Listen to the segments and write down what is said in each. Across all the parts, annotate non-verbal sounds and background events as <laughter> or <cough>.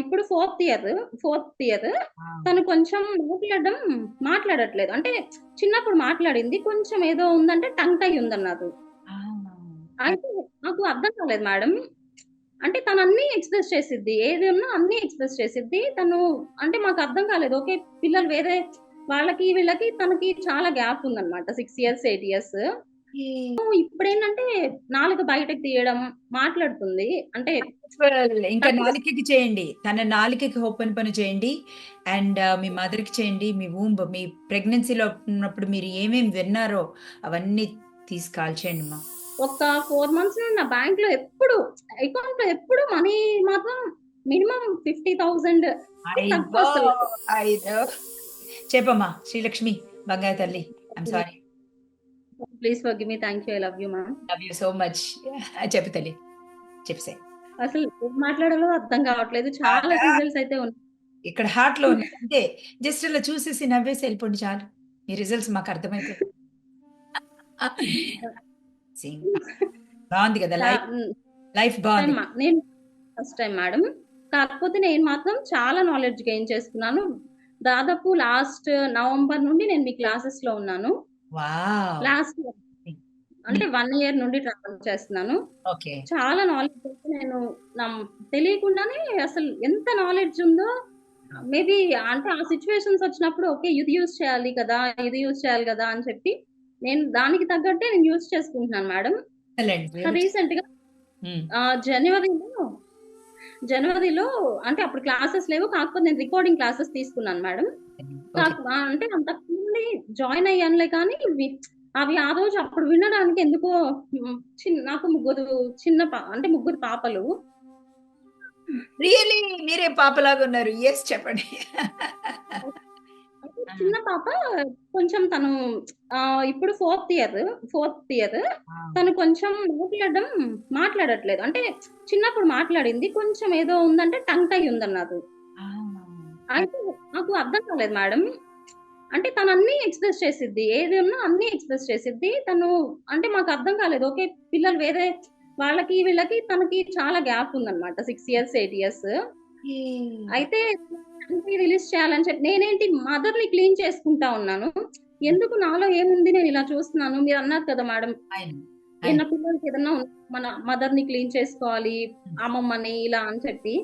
ఇప్పుడు fourth year fourth year! తను కొంచెం మాట్లాడడం మాట్లాడట్లేదు. అంటే చిన్నప్పుడు మాట్లాడింది. కొంచెం ఏదో ఉందంటే టంగ్ టై ఉందన్నారు. అయితే నాకు అర్థం కాలేదు మేడం. అంటే తను అన్నీ ఎక్స్‌ప్రెస్ చేసిద్ది. ఏది ఉన్నా అన్నీ ఎక్స్‌ప్రెస్ చేసిద్ది. తను అంటే మాకు అర్థం కాలేదు. ఓకే. పిల్లలు వేరే వాళ్ళకి, వీళ్ళకి తనకి చాలా గ్యాప్ ఉందన్నమాట. 6 ఇయర్స్, 8 ఇయర్స్. ఇప్పుడేంటంటే నాలుక బయటకి తీయడం, మాట్లాడుతుంది. అంటే. ఇంకా నాలికకి చేయండి. తన నాలికకి ఓపెన్ పని చేయండి. అండ్ మీ మదర్‌కి చేయండి. మీ వూంబ్ మీ ప్రెగ్నెన్సీలో ఉన్నప్పుడు మీరు ఏమేమి విన్నారో అవన్నీ తీసి కాల్చేయండమ్మా. ఒక 4 మంత్స్ నా బ్యాంక్‌లో ఎప్పుడు అకౌంట్‌లో ఎప్పుడు మనీ మాత్రం మినిమమ్ 50,000 అయ్యో! తక్కువసలు. అయ్యో! చెప్పమ్మా శ్రీలక్ష్మి బంగారు తల్లి. I'm sorry. Please forgive me. Thank you. I love you ma'am. Love you so much. చెప్పు తల్లి. చెప్పేసేయ్. అసలు మాట్లాడాలో అర్థం కావట్లేదు. చాలా? సీరియల్స్ అయితే ఉన్నాయి. ఇక్కడ హార్ట్‌లో ఉన్నాయి. అంతే. జస్ట్ అలా చూసేసి నవ్వేసి ఎళ్ళిపోండి చాలు. మీ రిజల్ట్స్ మాకు అర్థమైతాయి. సింగ్. బావుంది కదా! లైఫ్. లైఫ్. టైమ్ నేను ఫస్ట్ టైమ్ మేడం. కాకపోతే నేను మాత్రం చాలా నాలెడ్జ్ గెయిన్ చేసుకున్నాను. దాదాపు లాస్ట్ నవంబర్ నుండి నేను మీ క్లాసెస్‌లో ఉన్నాను. లాస్ట్ ఇయర్ అంటే 1 ఇయర్ నుండి ట్రావెల్ చేస్తున్నాను. చాలా నాలెడ్జ్ నేను తెలియకుండానే అసలు ఎంత నాలెడ్జ్ ఉందో మేబీ అంటే ఆ సిట్యుయేషన్స్ వచ్చినప్పుడు ఓకే. ఇది యూజ్ చేయాలి కదా! ఇది యూజ్ చేయాలి కదా! అని చెప్పి నేను దానికి తగ్గట్టే నేను యూజ్ చేసుకుంటున్నాను మేడం. హ్మ్. ఆహ్, జనవరిలో జనవరిలో అంటే అప్పుడు క్లాసెస్ లేవు. కాకపోతే నేను రికార్డింగ్ క్లాసెస్ తీసుకున్నాను మేడం. ఓకే. కాక్ అంతకుముందే జాయిన్ అయ్యానులే కానీ అవి ఆ రోజు అప్పుడు వినడానికి ఎందుకో హ్మ్. చిన్ నాకు ముగ్గురు చిన్న అంటే ముగ్గురు పాపలు. రియల్లీ మీరే పాపలాగా ఉన్నారు. యెస్ చెప్పండి. చిన్న పాప కొంచెం తను ఇప్పుడు ఫోర్త్ ఇయర్ ఫోర్త్ ఇయర్! తను కొంచెం మాట్లాడడం మాట్లాడట్లేదు. అంటే చిన్నప్పుడు మాట్లాడింది. కొంచెం ఏదో ఉందంటే టంగ్ టై ఉందన్నారు. ఆ! అయితే నాకు అర్థం కాలేదు మేడం. అంటే తను అన్నీ ఎక్స్‌ప్రెస్ చేసిద్ది. ఏది ఉన్నా అన్నీ ఎక్స్‌ప్రెస్ చేసిద్ది. తను అంటే మాకు అర్థం కాలేదు. ఓకే. పిల్లలు వేరే వాళ్ళకి, వీళ్ళకి తనకి చాలా గ్యాప్ ఉందన్నమాట. 6 ఇయర్స్, 8 ఇయర్స్. అయితే రిలీజ్ చేయాలని చెప్పి నేనేంటి మదర్‌ని క్లీన్ చేసుకుంటా ఉన్నాను. ఎందుకు నాలో ఏముంది నేను ఇలా చూస్తున్నాను. మీరన్నారు కదా మేడం. అయిన పిల్లలకి ఏదన్నా మన మదర్‌ని క్లీన్ చేసుకోవాలి. హ్మ్. అమ్మమ్మని ఇలా అని చెప్పి.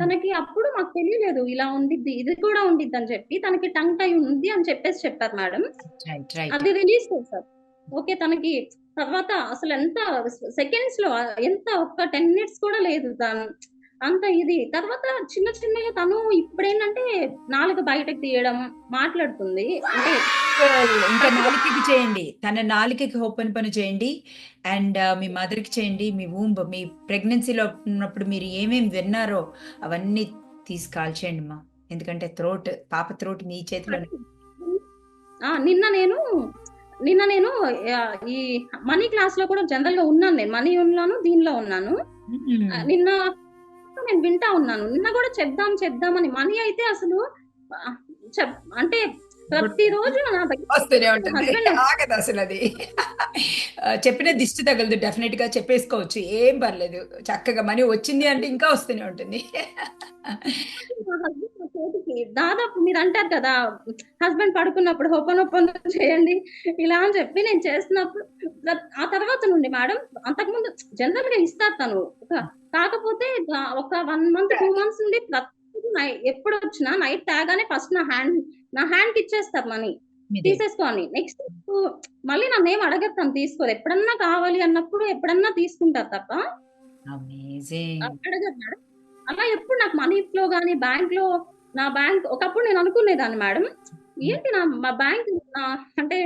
తనకి అప్పుడు మాకు తెలియలేదు. ఇలా ఉండిద్ది. ఇది కూడా ఉండిద్దని చెప్పి తనకి టంగ్ టై ఉంది అని చెప్పేసి చెప్పారు మేడం. అది రిలీజ్ చేశారు. ఓకే. తనకి తర్వాత అసలు ఎంత సెకండ్స్‌లో ఎంత ఒక్క 10 మినిట్స్ కూడా లేదు. తను అంత ఇది. తర్వాత చిన్న చిన్నగా తను ఇప్పుడేంటంటే నాలుక బయటకి తీయడం, మాట్లాడుతుంది. అంటే. ఇంకా నాలికకి చేయండి. తన నాలికకి ఓపెన్ పని చేయండి. అండ్ మీ మదర్‌కి చేయండి. మీ వూంబ్ మీ ప్రెగ్నెన్సీలో ఉన్నప్పుడు మీరు ఏమేమి విన్నారో అవన్నీ తీసి కాల్చేయండమ్మా. ఎందుకంటే థ్రోట్ పాప థ్రోట్ మీ చేతిలోనే ఆ! నిన్న నేను నిన్న నేను ఈ మనీ క్లాస్‌లో కూడా జనరల్‌గా ఉన్నాను నేను. మనీ ఉన్నాను. దీనిలో ఉన్నాను. నిన్న నేను వింటా ఉన్నాను. నిన్న కూడా చెప్దాం చెప్దామని మనీ అయితే అసలు అంటే ప్రతిరోజు <laughs> వస్తూనే ఉంటుంది. <laughs> అసలది. ఆహ్, చెప్పిన దిష్టి తగలదు. డెఫినిట్‌గా చెప్పేసుకోవచ్చు. ఏం పర్లేదు. చక్కగా మనీ వచ్చింది అంటే ఇంకా వస్తూనే ఉంటుంది. <laughs> హస్బెండ్ చేతికి దాదాపు మీరంటారు కదా! హస్బెండ్ పడుకున్నప్పుడు హోపోనోపోనో చేయండి. ఇలా అని చెప్పి నేను చేస్తున్నప్పుడు ఆ తర్వాత నుండి మేడం అంతకుముందు జనరల్‌గా ఇస్తారు తను. కాకపోతే ఒక 1 మంత్, 2 మంత్స్ నుండి ప్రతిరోజు నై ఎప్పుడొచ్చినా నైట్ తేగానే ఫస్ట్ నా హ్యాండ్ నా హ్యాండ్‌కి ఇచ్చేస్తారు మనీ. మీదే. తీసేసుకో అని. నెక్స్ట్ మళ్ళీ నన్నేం అడగరు తను తీసుకోరు. ఎప్పుడన్నా కావాలి అన్నప్పుడు ఎప్పుడన్నా తీసుకుంటారు తప్ప. అడగరు మేడం. అలా ఎప్పుడు నాకు మనీ ఫ్లో గాని, బ్యాంక్‌లో నా బ్యాంక్ ఒకప్పుడు నేను అనుకునేదాన్ని మేడం. ఏంటి నా మా బ్యాంక్ అంటే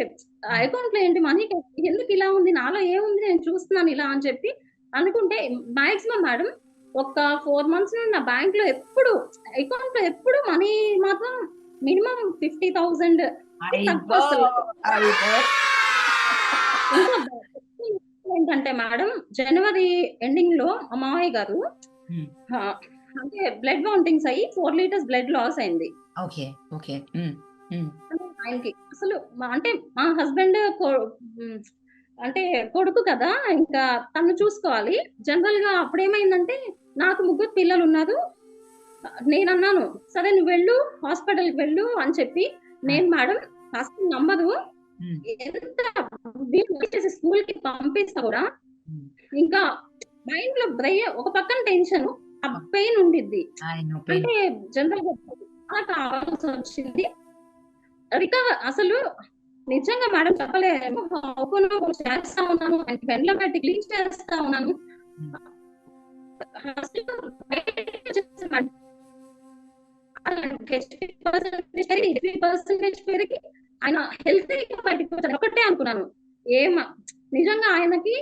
అకౌంట్‌లో ఏంటి మనీ ఎందుకు ఇలా ఉంది? నాలో ఏముంది? నేను చూస్తున్నాను ఇలా అని చెప్పి అనుకుంటే మాక్సిమం మేడం ఒక 4 మంత్స్ నుండి నా బ్యాంక్‌లో ఎప్పుడు అకౌంట్‌లో ఎప్పుడు మనీ మాత్రం మినిమమ్ 50,000 అయ్యో! తక్కువసలు. అయ్యో! ఇంకా ఏంటంటే మేడం జనవరి ఎండింగ్‌లో మా మామయ్య గారు అంటే బ్లడ్ వౌంటింగ్స్ అయ్యి 4 లీటర్స్ బ్లడ్ లాస్ అయింది. ఓకే. ఓకే. ఆయనకి అసలు అంటే మా హస్బెండ్. అంటే కొడుకు కదా! ఇంకా తను చూసుకోవాలి. జనరల్‌గా అప్పుడేమైందంటే నాకు ముగ్గురు పిల్లలున్నారు. నేను అన్నాను సరే నువ్వు వెళ్ళు హాస్పిటల్కి వెళ్ళు అని చెప్పి నేను మేడం అసలు నమ్మదు ఎంత స్కూల్కి పంపిస్తా కూడా. ఇంకా మైండ్లో బ్రెయిన్ ఒక పక్కన టెన్షన్ పెయిన్ ఉండిద్ది. అంటే జనరల్గా కావాల్సి వచ్చింది. రికవర్ అసలు నిజంగా మేడం చెప్పలేము ఓపెన్ చేస్తా ఉన్నాను వెంటనే క్లీన్ చేస్తా ఉన్నాను. ఆయన హెల్త్ బయటకు వచ్చాడు ఒకటే అనుకున్నాను. ఏమ నిజంగా ఆయనకి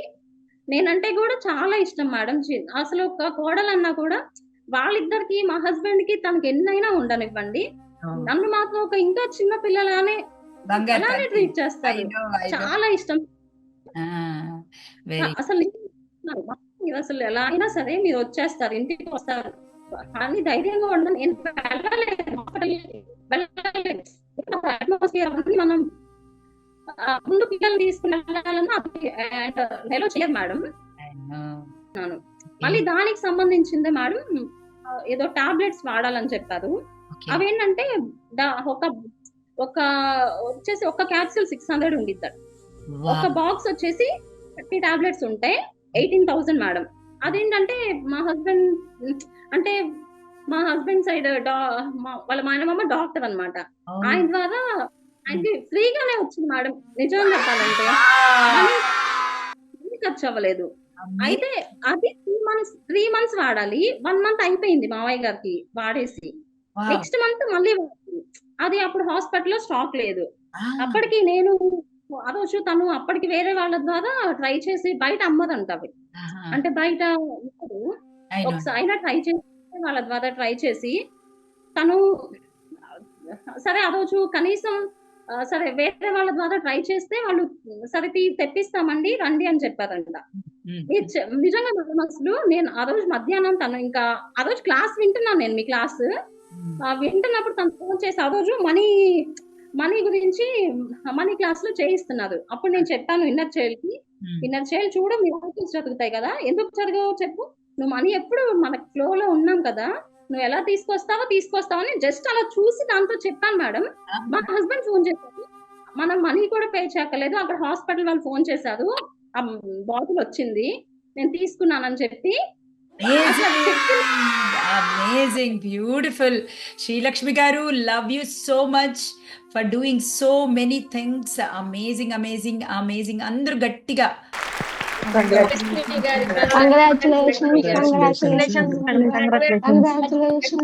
నేనంటే కూడా చాలా ఇష్టం మేడం అసలు ఒక కోడలన్నా కూడా వాళ్ళిద్దరికి మా హస్బెండ్కి తనకి ఎన్నైనా ఉండనివ్వండి. నన్ను మాత్రం ఒక ఇంకా చిన్న పిల్లలానే అలానే. ట్రీట్ చేస్తారు. చాలా ఇష్టం. అసలు మీరు అసలు ఎలా అయినా సరే మీరు వచ్చేస్తారు ఇంటికి వస్తారు. కానీ ధైర్యంగా ఉండదు నేను వెళ్ళలేదు. మనం ముందు పిల్లల్ని తీసుకుని వెళ్ళాలన్నా అండ్ హలో చేయరు మేడం. మళ్ళీ దానికి సంబంధించిందే మేడం ఏదో టాబ్లెట్స్ వాడాలని చెప్పారు. అవేంటంటే ఒక ఒక వచ్చేసి ఒక క్యాప్సూల్ సిక్స్ హండ్రెడ్ ఉండిద్ది. ఒక. బాక్స్ వచ్చేసి థర్టీ టాబ్లెట్స్ ఉంటాయి ఎయిటీన్ థౌసండ్ మేడం. అదేంటంటే మా హస్బెండ్ అంటే మా హస్బెండ్ సైడ్ వాళ్ళ మా ఆయనమ్మ డాక్టర్ అన్నమాట. Oh, ఆయన ద్వారా ఆయనకి ఫ్రీగానే వచ్చింది మేడం నిజం చెప్పాలంటే ఖర్చు అవ్వలేదు. అయితే అది త్రీ మంత్స్ త్రీ మంత్స్ వాడాలి వన్ మంత్ అయిపోయింది మావయ్య గారికి వాడేసి. నెక్స్ట్ మంత్ మళ్ళీ. అది అప్పుడు హాస్పిటల్లో స్టాక్ లేదు అప్పటికి నేను అదొచ్చు తను అప్పటికి వేరే వాళ్ళ ద్వారా ట్రై చేసి బయట అమ్మదంట అవి. అంటే బయట. ఒకసారి అయినా ట్రై చేసి వాళ్ళ ద్వారా ట్రై చేసి తను సరే అదొచ్చు కనీసం సరే వేరే వాళ్ళ ద్వారా ట్రై చేస్తే వాళ్ళు సరే తెప్పిస్తామండి రండి అని చెప్పారంట. నిజంగా మేడం అసలు నేను ఆ రోజు మధ్యాహ్నం తను ఇంకా ఆ రోజు క్లాస్ వింటున్నాను నేను మీ క్లాస్. వింటున్నప్పుడు తను ఫోన్ చేసి ఆ రోజు మనీ మనీ గురించి మనీ క్లాస్లో చేయిస్తున్నారు. అప్పుడు నేను చెప్పాను ఇన్నర్ చైల్డ్కి. ఇన్నర్ చైల్డ్ చూడు మీ ఆఫీస్ జరుగుతాయి కదా ఎందుకు జరగవు చెప్పు? నువ్వు మనీ ఎప్పుడు మన ఫ్లో లో ఉన్నాం కదా నువ్వు ఎలా తీసుకొస్తావో తీసుకొస్తావు అని జస్ట్ అలా చూసి దాంతో చెప్పాను మేడం. మా హస్బెండ్ ఫోన్ చేశారు మనం మనీ కూడా పే చేయక్కర్లేదు. అక్కడ హాస్పిటల్ వాళ్ళు ఫోన్ చేశారు. ఆ బాటిల్ వచ్చింది. నేను తీసుకున్నానని చెప్పి. Amazing beautiful Srilakshmi garu love you so much for doing so many things amazing amazing amazing అందరూ గట్టిగా. Congratulations congratulations congratulations